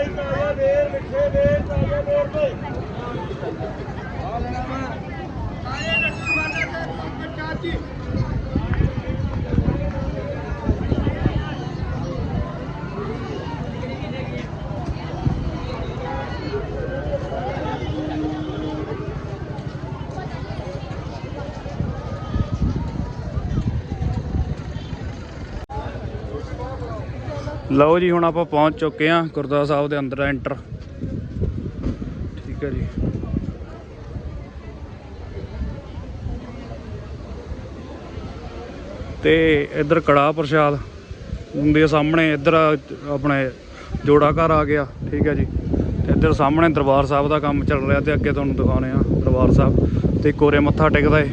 ਆਗੇ ਭਾਈ ਤਾਜ਼ਾ ਦੇਰ ਤੇ। ਚਾਚੀ। ਲਓ ਜੀ, ਹੁਣ ਆਪਾਂ ਪਹੁੰਚ ਚੁੱਕੇ ਹਾਂ ਗੁਰਦੁਆਰਾ ਸਾਹਿਬ ਦੇ ਅੰਦਰ ਐਂਟਰ। ਠੀਕ ਹੈ ਜੀ। ਤੇ ਇੱਧਰ ਕੜਾ ਪ੍ਰਸ਼ਾਦ ਦੇ ਸਾਹਮਣੇ, ਇੱਧਰ ਆਪਣੇ ਜੋੜਾ ਘਰ ਆ ਗਿਆ, ਠੀਕ ਹੈ ਜੀ। ਤੇ ਇੱਧਰ ਸਾਹਮਣੇ ਦਰਬਾਰ ਸਾਹਿਬ ਦਾ ਕੰਮ ਚੱਲ ਰਿਹਾ ਤੇ ਅੱਗੇ ਤੁਹਾਨੂੰ ਦਿਖਾਉਣੇ ਆ ਦਰਬਾਰ ਸਾਹਿਬ। ਤੇ ਕੋਰੇ ਮੱਥਾ ਟੇਕਦਾ ਏ।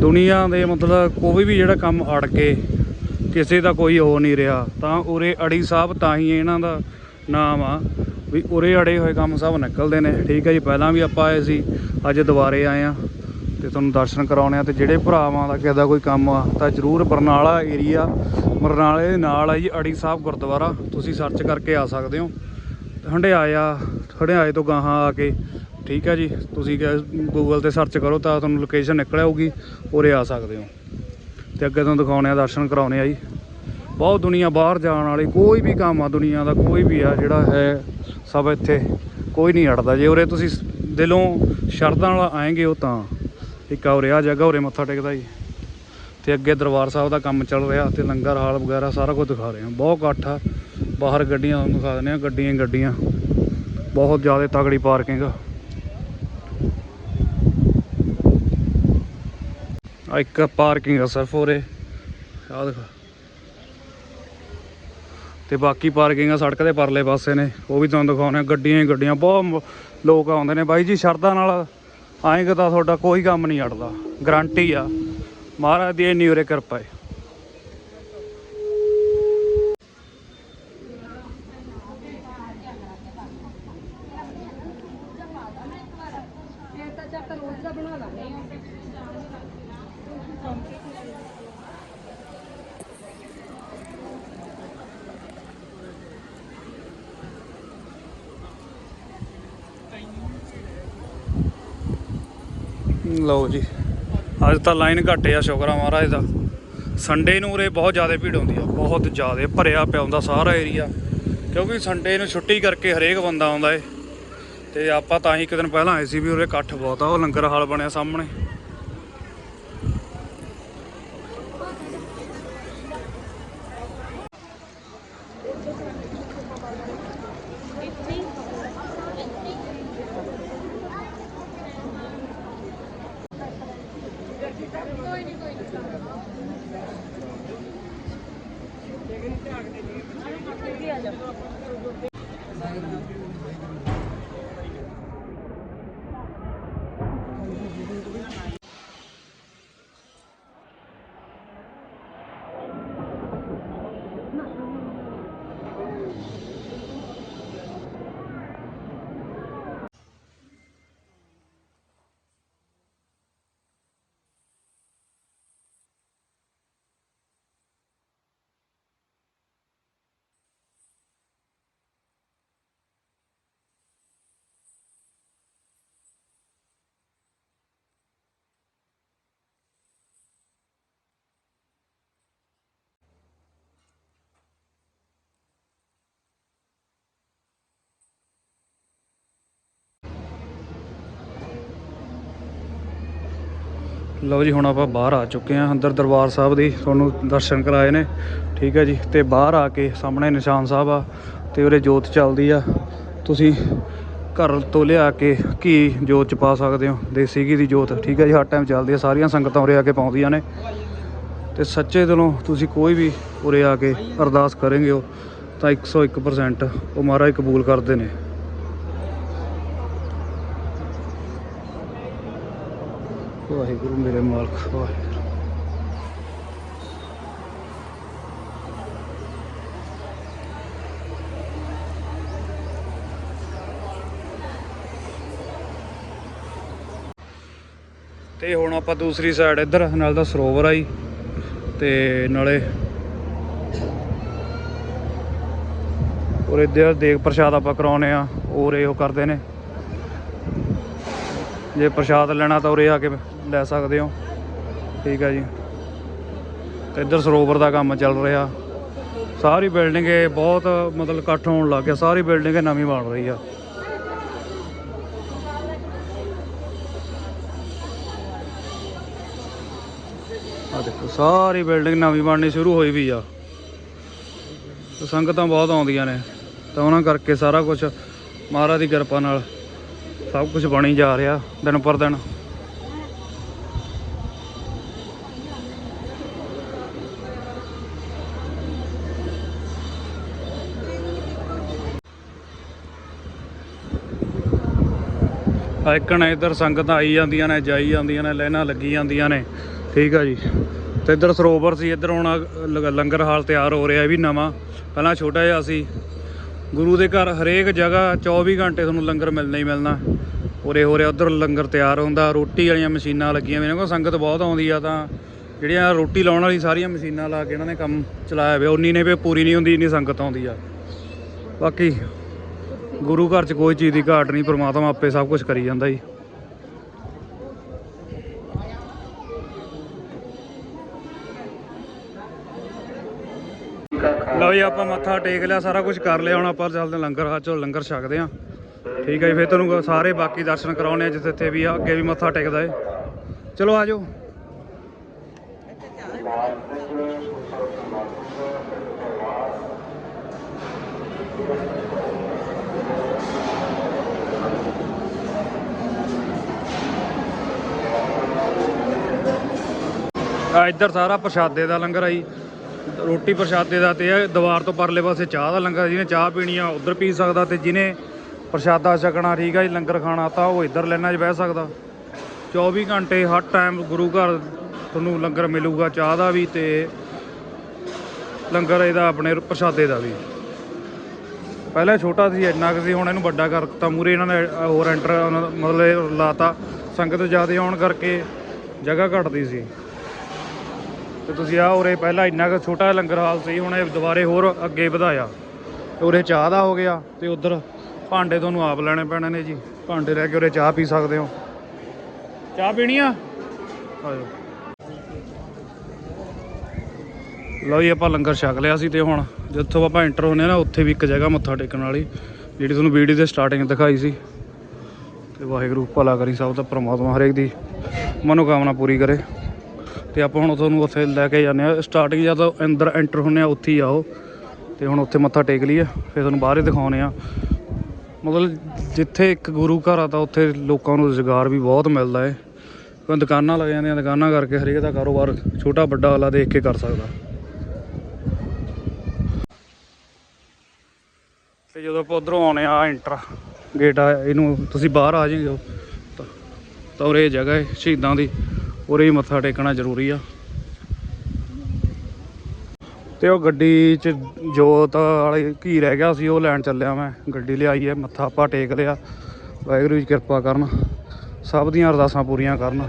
ਦੁਨੀਆ ਦੇ ਮਤਲਬ ਕੋਈ ਵੀ ਜਿਹੜਾ ਕੰਮ ਅੜ ਕੇ ਕਿਸੇ ਦਾ ਕੋਈ ਹੋ ਨਹੀਂ ਰਿਹਾ। ਤਾਂ ਉਰੇ ਅੜੀ ਸਾਹਿਬ ਤਾਂ ਹੀ ਇਹਨਾਂ ਦਾ ਨਾਮ ਆ ਵੀ ਉਰੇ ਅੜੇ ਹੋਏ ਕੰਮ ਸਭ ਨਿਕਲਦੇ ਨੇ। ਠੀਕ ਹੈ ਜੀ, ਪਹਿਲਾਂ ਵੀ ਆਪਾਂ ਆਏ ਸੀ, ਅੱਜ ਦੁਬਾਰੇ ਆਏ ਆ ਤੇ ਤੁਹਾਨੂੰ ਦਰਸ਼ਨ ਕਰਾਉਣੇ ਆ ਤੇ ਜਿਹੜੇ ਭਰਾਵਾਂ ਦਾ ਕਿਸੇ ਦਾ ਕੋਈ ਕੰਮ ਆ ਤਾਂ ਜਰੂਰ ਬਰਨਾਲਾ ਏਰੀਆ ਬਰਨਾਲੇ ਦੇ ਨਾਲ ਆ ਜੀ ਅੜੀ ਸਾਹਿਬ ਗੁਰਦੁਆਰਾ। ਤੁਸੀਂ ਸਰਚ ਕਰਕੇ ਆ ਸਕਦੇ ਹੋ। ਹੰਡਿਆਇਆ, ਹੰਡਿਆਏ ਤੋਂ ਗਾਹਾਂ ਆ ਕੇ। ਠੀਕ ਹੈ ਜੀ, ਤੁਸੀਂ ਗੂਗਲ ਤੇ ਸਰਚ ਕਰੋ ਤਾਂ ਤੁਹਾਨੂੰ ਲੋਕੇਸ਼ਨ ਨਿਕਲ ਆਊਗੀ, ਉਰੇ ਆ ਸਕਦੇ ਹੋ। ਤੇ ਅੱਗੇ ਤੁਹਾਨੂੰ ਦਿਖਾਉਣੇ ਆ ਦਰਸ਼ਨ ਕਰਾਉਣੇ ਆ ਜੀ। ਬਹੁਤ ਦੁਨੀਆ ਬਾਹਰ ਜਾਣ ਵਾਲੀ, ਕੋਈ ਵੀ ਕੰਮ ਆ ਦੁਨੀਆ ਦਾ, ਕੋਈ ਵੀ ਆ ਜਿਹੜਾ ਹੈ, ਸਭ ਇੱਥੇ ਕੋਈ ਨਹੀਂ ਅੜਦਾ। ਜੇ ਉਰੇ ਤੁਸੀਂ ਦਿਲੋਂ ਸ਼ਰਧਾ ਨਾਲ ਆਏਗੇ ਉਹ ਤਾਂ ਇੱਕ ਆ ਉਰੇ, ਆ ਜਗ੍ਹਾ ਉਰੇ ਮੱਥਾ ਟੇਕਦਾ ਜੀ। ਤੇ ਅੱਗੇ ਦਰਬਾਰ ਸਾਹਿਬ ਦਾ ਕੰਮ ਚੱਲ ਰਿਹਾ ਤੇ ਲੰਗਰ ਹਾਲ ਵਗੈਰਾ ਸਾਰਾ ਕੁਝ ਦਿਖਾ ਰਹੇ ਹਾਂ ਬਹੁਤ ਇਕੱਠ ਆ। ਬਾਹਰ ਗੱਡੀਆਂ ਤੁਹਾਨੂੰ ਦਿਖਾ ਦਿੰਦੇ ਆ, ਗੱਡੀਆਂ ਹੀ ਗੱਡੀਆਂ। ਬਹੁਤ ਜ਼ਿਆਦਾ ਤਗੜੀ ਪਾਰਕਿੰਗ ਆ। ਆ ਇੱਕ ਪਾਰਕਿੰਗ ਆ ਸਿਰਫ ਉਰੇ। ਆ ਦਿਖਾ। ਤੇ ਬਾਕੀ ਪਾਰਕਿੰਗ ਆ ਸੜਕ ਦੇ ਪਰਲੇ ਪਾਸੇ ਨੇ। ਉਹ ਵੀ ਤੁਹਾਨੂੰ ਦਿਖਾਉਣੇ ਆ, ਗੱਡੀਆਂ ਹੀ ਗੱਡੀਆਂ। ਬਹੁਤ ਲੋਕ ਆਉਂਦੇ ਨੇ। ਬਾਈ ਜੀ, ਸ਼ਰਧਾ ਨਾਲ ਆਏਗਾ ਤਾਂ ਤੁਹਾਡਾ ਕੋਈ ਕੰਮ ਨਹੀਂ ਅੜਦਾ ਗਰੰਟੀ ਆ। ਮਹਾਰਾਜ ਦੀ ਇੰਨੀ ਉਰੇ ਕਿਰਪਾ ਹੈ ਲਓ ਜੀ। ਅੱਜ ਤਾਂ ਲਾਈਨ ਘੱਟ ਆ ਸ਼ੁਕਰ ਮਹਾਰਾਜ ਦਾ। ਸੰਡੇ ਨੂੰ ਉਰੇ ਬਹੁਤ ਜ਼ਿਆਦਾ ਭੀੜ ਹੁੰਦੀ ਆ, ਬਹੁਤ ਜ਼ਿਆਦਾ ਭਰਿਆ ਪਿਆ ਹੁੰਦਾ ਸਾਰਾ ਏਰੀਆ ਕਿਉਂਕਿ ਸੰਡੇ ਨੂੰ ਛੁੱਟੀ ਕਰਕੇ ਹਰੇਕ ਬੰਦਾ ਆਉਂਦਾ ਏ। ਤੇ ਆਪਾਂ ਤਾਂ ਹੀ ਇੱਕ ਦਿਨ ਪਹਿਲਾਂ ਆਏ ਸੀ ਵੀ ਉਰੇ ਇਕੱਠ ਬਹੁਤ ਆ, ਉਹ ਲੰਗਰ ਹਾਲ ਬਣਿਆ ਸਾਹਮਣੇ। Gracias. ਲਓ ਜੀ, ਹੁਣ ਆਪਾਂ ਬਾਹਰ ਆ ਚੁੱਕੇ ਹਾਂ, ਅੰਦਰ ਦਰਬਾਰ ਸਾਹਿਬ ਦੀ, ਤੁਹਾਨੂੰ ਦਰਸ਼ਨ ਕਰਾਏ ਨੇ। ਠੀਕ ਹੈ ਜੀ, ਤੇ ਬਾਹਰ ਆ ਕੇ ਸਾਹਮਣੇ ਨਿਸ਼ਾਨ ਸਾਹਿਬ ਆ, ਤੇ ਉਰੇ ਜੋਤ ਚੱਲਦੀ ਆ। ਤੁਸੀਂ ਘਰ ਤੋਂ ਲਿਆ ਕੇ ਘੀ ਜੋਤ ਚ ਪਾ ਸਕਦੇ ਹੋ? ਦੇਸੀ ਘੀ ਦੀ ਜੋਤ। ਠੀਕ ਹੈ ਜੀ, ਹਰ ਟਾਈਮ ਚੱਲਦੀ ਆ, ਸਾਰੀਆਂ ਸੰਗਤਾਂ ਉਰੇ ਆ ਕੇ ਪਾਉਂਦੀਆਂ ਨੇ। ਤੇ ਸੱਚੇ ਦਿਲੋਂ ਤੁਸੀਂ ਕੋਈ ਵੀ ਉਰੇ ਆ ਕੇ ਅਰਦਾਸ ਕਰਨਗੇ ਹੋ ਤਾਂ 101% ਉਹ ਮਹਾਰਾਜ ਕਬੂਲ ਕਰਦੇ ਨੇ। ਵਾਹਿਗੁਰੂ ਮੇਰੇ ਮਾਲਕ ਵਾਹਿਗੁਰੂ। ਤੇ ਹੁਣ ਆਪਾਂ ਦੂਸਰੀ ਸਾਈਡ ਇੱਧਰ, ਨਾਲ ਦਾ ਸਰੋਵਰ ਆਈ ਤੇ ਨਾਲੇ ਔਰ ਇੱਧਰ ਦੇਗ ਪ੍ਰਸ਼ਾਦ ਆਪਾਂ ਕਰਾਉਨੇ ਆ ਔਰ ਇਹੋ ਕਰਦੇ ਨੇ। ਜੇ ਪ੍ਰਸ਼ਾਦ ਲੈਣਾ ਤਾਂ ਉਰੇ ਆ ਕੇ ਲੈ ਸਕਦੇ ਹੋ। ਠੀਕ ਆ ਜੀ। ਤੇ ਇੱਧਰ ਸਰੋਵਰ ਦਾ ਕੰਮ ਚੱਲ ਰਿਹਾ। ਸਾਰੀ ਬਿਲਡਿੰਗ ਇਹ ਬਹੁਤ ਮਤਲਬ ਇਕੱਠ ਹੋਣ ਲੱਗ ਗਿਆ। ਸਾਰੀ ਬਿਲਡਿੰਗ ਇਹ ਨਵੀਂ ਬਣ ਰਹੀ ਆ। ਆ ਦੇਖੋ, ਸਾਰੀ ਬਿਲਡਿੰਗ ਨਵੀਂ ਬਣਨੀ ਸ਼ੁਰੂ ਹੋਈ ਵੀ ਆ। ਸੰਗਤਾਂ ਬਹੁਤ ਆਉਂਦੀਆਂ ਨੇ। ਤਾਂ ਉਹਨਾਂ ਕਰਕੇ ਸਾਰਾ ਕੁਝ ਮਹਾਰਾਜ ਦੀ ਕਿਰਪਾ ਨਾਲ ਸਭ ਕੁਝ ਬਣੀ ਜਾ ਰਿਹਾ ਦਿਨ ਪਰ ਦਿਨ। ਆਇਕਣ ਇੱਧਰ ਸੰਗਤਾਂ ਆਈ ਜਾਂਦੀਆਂ ਨੇ, ਜਾਈ ਜਾਂਦੀਆਂ ਨੇ, ਲਾਈਨਾਂ ਲੱਗੀ ਜਾਂਦੀਆਂ ਨੇ। ਠੀਕ ਆ ਜੀ। ਤੇ ਇੱਧਰ ਸਰੋਵਰ ਸੀ, ਇੱਧਰ ਹੁਣ ਲ- ਲੰਗਰ ਹਾਲ ਤਿਆਰ ਹੋ ਰਿਹਾ ਇਹ ਵੀ ਨਵਾਂ। ਪਹਿਲਾਂ ਛੋਟਾ ਜਿਹਾ ਸੀ। ਗੁਰੂ ਦੇ ਘਰ ਹਰੇਕ ਜਗ੍ਹਾ 24 ਘੰਟੇ ਤੁਹਾਨੂੰ ਲੰਗਰ ਮਿਲਣਾ ਹੀ ਮਿਲਣਾ। ਉਰੇ ਹੋ ਰਿਹਾ, ਉਧਰ ਲੰਗਰ ਤਿਆਰ ਹੁੰਦਾ। ਰੋਟੀ ਵਾਲੀਆਂ ਮਸ਼ੀਨਾਂ ਲੱਗੀਆਂ ਹੋਈਆਂ ਨੇ। ਸੰਗਤ ਬਹੁਤ ਆਉਂਦੀ ਆ ਤਾਂ ਜਿਹੜੀਆਂ ਰੋਟੀ ਲਾਉਣ ਵਾਲੀ ਸਾਰੀਆਂ ਮਸ਼ੀਨਾਂ ਲਾ ਕੇ ਇਹਨਾਂ ਨੇ ਕੰਮ ਚਲਾਇਆ ਹੋਇਆ। ਉਨੀ ਨੇ ਵੀ ਪੂਰੀ ਨਹੀਂ ਹੁੰਦੀ, ਇੰਨੀ ਸੰਗਤ ਆਉਂਦੀ ਆ। ਬਾਕੀ ਗੁਰੂ ਘਰ 'ਚ ਕੋਈ ਚੀਜ਼ ਦੀ ਘਾਟ ਨਹੀਂ, ਪ੍ਰਮਾਤਮਾ ਆਪੇ ਸਭ ਕੁਝ ਕਰੀ ਜਾਂਦਾ ਜੀ। ਲਓ ਜੀ, ਆਪਾਂ ਮੱਥਾ ਟੇਕ ਲਿਆ, ਸਾਰਾ ਕੁਝ ਕਰ ਲਿਆ, ਹੁਣ ਆਪਾਂ ਚੱਲਦੇ ਲੰਗਰ ਹਾਲ ਚੋਂ ਲੰਗਰ ਛਕਦੇ ਆ ਠੀਕ ਹੈ ਜੀ, ਫਿਰ ਤੁਹਾਨੂੰ ਸਾਰੇ ਬਾਕੀ ਦਰਸ਼ਨ ਕਰਾਉਣੇ ਆ, ਜਿੱਥੇ ਇੱਥੇ ਵੀ ਆ, ਅੱਗੇ ਵੀ ਮੱਥਾ ਟੇਕਦਾ ਏ। ਚਲੋ ਆਜੋ ਆ ਇੱਧਰ ਸਾਰਾ ਪ੍ਰਸ਼ਾਦੇ ਦਾ ਲੰਗਰ ਆ ਜੀ। ਰੋਟੀ ਪ੍ਰਸ਼ਾਦੇ ਦਾ ਤੇ ਇਹ ਦੀਵਾਰ ਤੋਂ ਪਰਲੇ ਪਾਸੇ ਚਾਹ ਦਾ ਲੰਗਰ ਜਿਹਨੇ ਚਾਹ ਪੀਣੀ ਆ, ਉਧਰ ਪੀ ਸਕਦਾ ਤੇ ਜਿਹਨੇ ਪ੍ਰਸ਼ਾਦਾ ਛਕਣਾ ਠੀਕ ਆ ਜੀ, ਲੰਗਰ ਖਾਣਾ ਤਾਂ ਉਹ ਇੱਧਰ ਲੈਣਾ 'ਚ ਬਹਿ ਸਕਦਾ। 24 ਘੰਟੇ ਹਰ ਟਾਈਮ ਗੁਰੂ ਘਰ ਤੁਹਾਨੂੰ ਲੰਗਰ ਮਿਲੂਗਾ, ਚਾਹ ਦਾ ਵੀ ਤੇ ਲੰਗਰ ਇਹਦਾ ਆਪਣੇ ਪ੍ਰਸ਼ਾਦੇ ਦਾ ਵੀ। ਪਹਿਲਾਂ ਛੋਟਾ ਸੀ, ਇੰਨਾ ਕੁ ਸੀ, ਹੁਣ ਇਹਨੂੰ ਵੱਡਾ ਕਰਤਾ ਮੂਰੇ ਇਹਨਾਂ ਨੇ ਹੋਰ ਐਂਟਰ ਮਤਲਬ ਇਹ ਲਾਤਾ। ਸੰਗਤ ਜ਼ਿਆਦਾ ਆਉਣ ਕਰਕੇ ਜਗ੍ਹਾ ਘਟਦੀ ਸੀ। ਤੇ ਤੁਸੀਂ ਆ ਉਰੇ ਪਹਿਲਾਂ ਇੰਨਾ ਕੁ ਛੋਟਾ ਲੰਗਰ ਹਾਲ ਸੀ, ਹੁਣ ਇਹ ਦੁਬਾਰੇ ਹੋਰ ਅੱਗੇ ਵਧਾਇਆ। ਉਰੇ ਚਾਹ ਦਾ ਹੋ ਗਿਆ ਤੇ ਉਧਰ ਭਾਂਡੇ ਤੁਹਾਨੂੰ ਆਪ ਲੈਣੇ ਪੈਣੇ ਨੇ ਜੀ। ਭਾਂਡੇ ਲੈ ਕੇ ਉਰੇ ਚਾਹ ਪੀ ਸਕਦੇ ਹੋ। ਚਾਹ ਪੀਣੀ ਆ? ਆਜੋ। ਲਓ ਜੀ, ਆਪਾਂ ਲੰਗਰ ਛਕ ਲਿਆ ਸੀ ਤੇ ਹੁਣ ਜਿੱਥੋਂ ਆਪਾਂ ਐਂਟਰ ਹੋਨੇ ਆ ਨਾ, ਉੱਥੇ ਵੀ ਇੱਕ ਜਗ੍ਹਾ ਮੱਥਾ ਟੇਕਣ ਵਾਲੀ, ਜਿਹੜੀ ਤੁਹਾਨੂੰ ਵੀਡੀਓ ਦੇ ਸਟਾਰਟਿੰਗ ਦਿਖਾਈ ਸੀ। ਤੇ ਵਾਹਿਗੁਰੂ ਭਲਾ ਕਰੀ ਸਭ ਦਾ, ਪ੍ਰਮਾਤਮਾ ਹਰੇਕ ਦੀ ਮਨੋਕਾਮਨਾ ਪੂਰੀ ਕਰੇ। ਤੇ ਆਪਾਂ ਹੁਣ ਤੁਹਾਨੂੰ ਉੱਥੇ ਲੈ ਕੇ ਜਾਂਦੇ ਆ ਸਟਾਰਟਿੰਗ ਜਦੋਂ ਅੰਦਰ ਐਂਟਰ ਹੁੰਨੇ ਆ ਉੱਥੇ ਹੀ ਆਓ। ਤੇ ਹੁਣ ਉੱਥੇ ਮੱਥਾ ਟੇਕ ਲਈਏ, ਫਿਰ ਤੁਹਾਨੂੰ ਬਾਹਰ ਹੀ ਦਿਖਾਉਨੇ ਆ ਮਤਲਬ ਜਿੱਥੇ ਇੱਕ ਗੁਰੂ ਘਰ ਆ ਤਾਂ ਉੱਥੇ ਲੋਕਾਂ ਨੂੰ ਰੁਜ਼ਗਾਰ ਵੀ ਬਹੁਤ ਮਿਲਦਾ ਹੈ। ਕੋਈ ਦੁਕਾਨਾਂ ਲੱਗ ਜਾਂਦੀਆਂ, ਦੁਕਾਨਾਂ ਕਰਕੇ ਹਰੇਕ ਦਾ ਕਾਰੋਬਾਰ ਛੋਟਾ ਵੱਡਾ ਵਾਲਾ ਦੇਖ ਕੇ ਕਰ ਸਕਦਾ। ਤੇ ਜਦੋਂ ਆਪਾਂ ਉਧਰੋਂ ਆਉਣੇ ਆ ਐਂਟਰ ਗੇਟ ਆ। ਇਹਨੂੰ ਤੁਸੀਂ ਬਾਹਰ ਆ ਜਾਓਗੇ ਤਾਂ- ਤਾਂ ਉਰੇ ਇਹ ਜਗ੍ਹਾ ਹੈ ਸ਼ਹੀਦਾਂ ਦੀ। ਉਰੇ ਹੀ ਮੱਥਾ ਟੇਕਣਾ ਜ਼ਰੂਰੀ ਆ। ਤੇ ਉਹ ਗੱਡੀ 'ਚ ਜੋਤ ਵਾਲੀ ਘੀ ਰਹਿ ਗਿਆ ਸੀ, ਉਹ ਲੈਣ ਚੱਲਿਆ ਮੈਂ। ਗੱਡੀ ਲਿਆਈ ਹੈ, ਮੱਥਾ ਆਪਾਂ ਟੇਕ ਲਿਆ। ਵਾਹਿਗੁਰੂ ਜੀ ਕਿਰਪਾ ਕਰਨ। ਸਭ ਦੀਆਂ ਅਰਦਾਸਾਂ ਪੂਰੀਆਂ ਕਰਨ।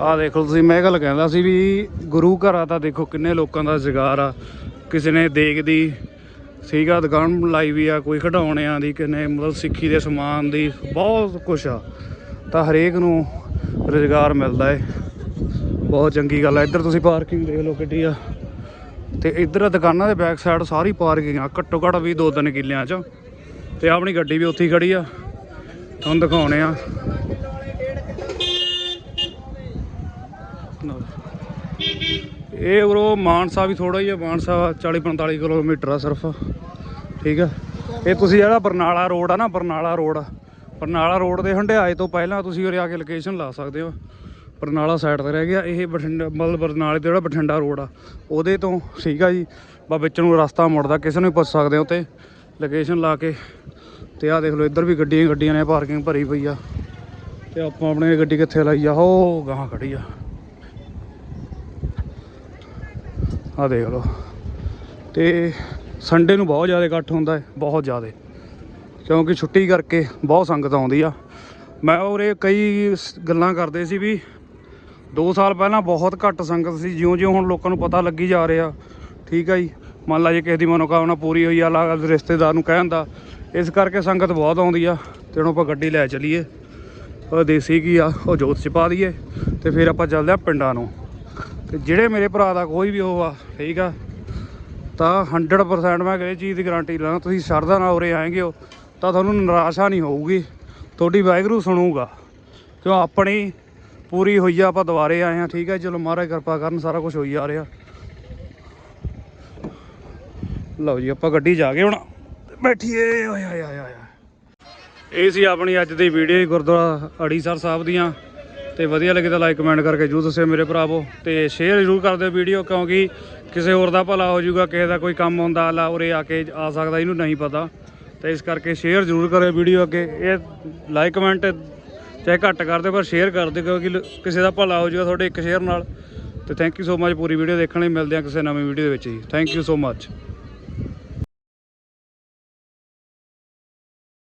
ਆ ਦੇਖੋ ਤੁਸੀਂ, ਮੈਂ ਇਹ ਗੱਲ ਕਹਿੰਦਾ ਸੀ ਵੀ ਗੁਰੂ ਘਰਾਂ ਤਾਂ ਦੇਖੋ ਕਿੰਨੇ ਲੋਕਾਂ ਦਾ ਰੁਜ਼ਗਾਰ ਆ। ਕਿਸੇ ਨੇ ਦੇਗ ਦੀ ਸੀਗਾ ਦੁਕਾਨ ਲਾਈ ਵੀ ਆ, ਕੋਈ ਖਿਡੌਣਿਆਂ ਦੀ, ਕਿਨੇ ਮਤਲਬ ਸਿੱਖੀ ਦੇ ਸਮਾਨ ਦੀ, ਬਹੁਤ ਕੁਛ ਆ। ਤਾਂ ਹਰੇਕ ਨੂੰ ਰੁਜ਼ਗਾਰ ਮਿਲਦਾ ਏ। ਬਹੁਤ ਚੰਗੀ ਗੱਲ ਆ। ਇੱਧਰ ਤੁਸੀਂ ਪਾਰਕਿੰਗ ਦੇਖ ਲਓ ਕਿੱਡੀ ਆ। ਤੇ ਇੱਧਰ ਦੁਕਾਨਾਂ ਦੇ ਬੈਕ ਸਾਈਡ ਸਾਰੀ ਪਾਰਕਿੰਗ ਆ। ਘੱਟੋ ਘੱਟ ਵੀ ਦੋ ਤਿੰਨ ਕਿੱਲਿਆਂ 'ਚ। ਤੇ ਆਪਣੀ ਗੱਡੀ ਵੀ ਉੱਥੇ ਹੀ ਖੜੀ ਆ। ਤੁਹਾਨੂੰ ਦਿਖਾਉਣੇ ਆ। ਇਹ ਉਰੋਂ ਮਾਨਸਾ ਵੀ ਥੋੜਾ ਜਿਹਾ, ਮਾਨਸਾ 40 45 ਕਿਲੋਮੀਟਰ ਆ ਸਿਰਫ। ਠੀਕ ਆ? ਇਹ ਤੁਸੀਂ ਜਿਹੜਾ ਬਰਨਾਲਾ ਰੋਡ ਆ ਨਾ, ਬਰਨਾਲਾ ਰੋਡ ਆ। ਬਰਨਾਲਾ ਰੋਡ ਦੇ ਹੰਡਿਆਏ ਤੋਂ ਪਹਿਲਾਂ ਤੁਸੀਂ ਉਰੇ ਆ ਕੇ ਲੋਕੇਸ਼ਨ ਲਾ ਸਕਦੇ ਹੋ। ਬਰਨਾਲਾ ਸਾਈਡ ਤੇ ਰਹਿ ਗਿਆ। ਇਹ ਬਠਿੰਡਾ, ਮਤਲਬ ਬਰਨਾਲੇ ਤੇ ਜਿਹੜਾ ਬਠਿੰਡਾ ਰੋਡ ਆ, ਉਹਦੇ ਤੋਂ ਠੀਕ ਆ ਜੀ। ਬਾ ਵਿੱਚ ਨੂੰ ਰਸਤਾ ਮੁੜਦਾ, ਕਿਸੇ ਨੂੰ ਵੀ ਪੁੱਛ ਸਕਦੇ ਹੋ ਤੇ ਲੋਕੇਸ਼ਨ ਲਾ ਕੇ। ਤੇ ਆਹ ਦੇਖ ਲਓ, ਇੱਧਰ ਵੀ ਗੱਡੀਆਂ ਗੱਡੀਆਂ ਨੇ ਪਾਰਕਿੰਗ ਭਰੀ ਪਈ ਆ। ਤੇ ਆਪਾਂ ਆਪਣੇ ਗੱਡੀ ਕਿੱਥੇ ਲਾਈ ਆ? ਹੋ, ਗਾਹਾਂ ਖੜੀ ਆ। ਆ ਦੇਖ ਲਓ। ਤੇ ਸੰਡੇ ਨੂੰ ਬਹੁਤ ਜ਼ਿਆਦਾ ਇਕੱਠ ਹੁੰਦਾ ਹੈ, ਬਹੁਤ ਜ਼ਿਆਦਾ। ਕਿਉਂਕਿ ਛੁੱਟੀ ਕਰਕੇ ਬਹੁਤ ਸੰਗਤ ਆਉਂਦੀ ਆ। ਮੈਂ ਉਰੇ ਕਈ ਸ- ਗੱਲਾਂ ਕਰਦੇ ਸੀ ਵੀ 2 ਸਾਲ ਪਹਿਲਾਂ ਬਹੁਤ ਘੱਟ ਸੰਗਤ ਸੀ, ਜਿਉਂ-ਜਿਉਂ ਹੁਣ ਲੋਕਾਂ ਨੂੰ ਪਤਾ ਲੱਗੀ ਜਾ ਰਿਹਾ। ਠੀਕ ਆ ਜੀ? ਮੰਨ ਲਾ ਜੇ ਕਿਸੇ ਦੀ ਮਨੋਕਾਮਨਾ ਪੂਰੀ ਹੋਈ ਆ ਲਾ ਰਿਸ਼ਤੇਦਾਰ ਨੂੰ ਕਹਿਣ ਦਾ। ਇਸ ਕਰਕੇ ਸੰਗਤ ਬਹੁਤ ਆਉਂਦੀ ਆ। ਤੇ ਹੁਣ ਆਪਾਂ ਗੱਡੀ ਲੈ ਚਲੀਏ। ਉਹ ਦੇਸੀ ਕੀ ਆ, ਉਹ ਜੋਤ ਚ ਪਾ ਦਈਏ। ਤੇ ਫਿਰ ਆਪਾਂ ਚੱਲਦੇ ਆ ਪਿੰਡਾਂ ਨੂੰ। ਤੇ ਜਿਹੜੇ ਮੇਰੇ ਭਰਾ ਦਾ ਕੋਈ ਵੀ ਉਹ ਆ, ਠੀਕ ਆ, ਤਾਂ 100% ਮੈਂ ਇਹ ਚੀਜ਼ ਦੀ ਗਾਰੰਟੀ ਲੈਣਾ। ਤੁਸੀਂ ਸ਼ਰਧਾ ਨਾਲ ਉਰੇ ਆਏਗੇ ਹੋ ਤਾਂ ਤੁਹਾਨੂੰ ਨਿਰਾਸ਼ਾ ਨਹੀਂ ਹੋਊਗੀ। ਤੁਹਾਡੀ ਵਾਹਿਗੁਰੂ ਸੁਣੂਗਾ। ਕਿਉਂ? ਆਪਣੀ ਪੂਰੀ ਹੋਈ ਆ, ਆਪਾਂ ਦੁਬਾਰੇ ਆਏ ਆ, ਠੀਕ ਆ? ਚਲੋ ਮਹਾਰਾਜ ਕਿਰਪਾ ਕਰਨ ਸਾਰਾ ਕੁਝ ਹੋਈ ਆ ਰਿਹਾ। ਲਓ ਜੀ, ਆਪਾਂ ਗੱਡੀ ਜਾ ਗਏ ਹੁਣ। ਬੈਠੀਏ, ਓਏ ਓਏ ਓਏ ਓਏ। ਇਹ ਸੀ ਆਪਣੀ ਅੱਜ ਦੀ ਵੀਡੀਓ ਗੁਰਦੁਆਰਾ ਅੜੀਸਰ ਸਾਹਿਬ ਦੀਆਂ। ਤੇ ਵਧੀਆ ਲੱਗੇ ਤਾਂ ਲਾਈਕ ਕਮੈਂਟ ਕਰਕੇ ਜਰੂਰ ਦੱਸਿਓ ਮੇਰੇ ਭਰਾਵੋ। ਤੇ ਸ਼ੇਅਰ ਜਰੂਰ ਕਰ ਦਿਓ ਵੀਡੀਓ ਕਿਉਂਕਿ ਕਿਸੇ ਹੋਰ ਦਾ ਭਲਾ ਹੋ ਜਾਊਗਾ, ਕਿਸੇ ਦਾ ਕੋਈ ਕੰਮ ਹੁੰਦਾ ਲਾ ਉਰੇ ਆ ਕੇ ਆ ਸਕਦਾ, ਇਹਨੂੰ ਨਹੀਂ ਪਤਾ। ਤੇ ਇਸ ਕਰਕੇ ਸ਼ੇਅਰ ਜਰੂਰ ਕਰਿਓ ਵੀਡੀਓ ਅੱਗੇ। ਇਹ ਲਾਈਕ ਕਮੈਂਟ ਚਾਹੇ ਘੱਟ ਕਰ ਦਿਓ, ਪਰ ਸ਼ੇਅਰ ਕਰ ਦਿਓ, ਕਿਉਂਕਿ ਕਿਸੇ ਦਾ ਭਲਾ ਹੋ ਜਾਊਗਾ ਤੁਹਾਡੇ ਇੱਕ ਸ਼ੇਅਰ ਨਾਲ। ਤੇ ਥੈਂਕ ਯੂ ਸੋ ਮੱਚ ਪੂਰੀ ਵੀਡੀਓ ਦੇਖਣ ਲਈ ਮਿਲਦੇ ਆ ਕਿਸੇ ਨਵੀਂ ਵੀਡੀਓ ਦੇ ਵਿੱਚ ਜੀ ਥੈਂਕ ਯੂ ਸੋ ਮੱਚ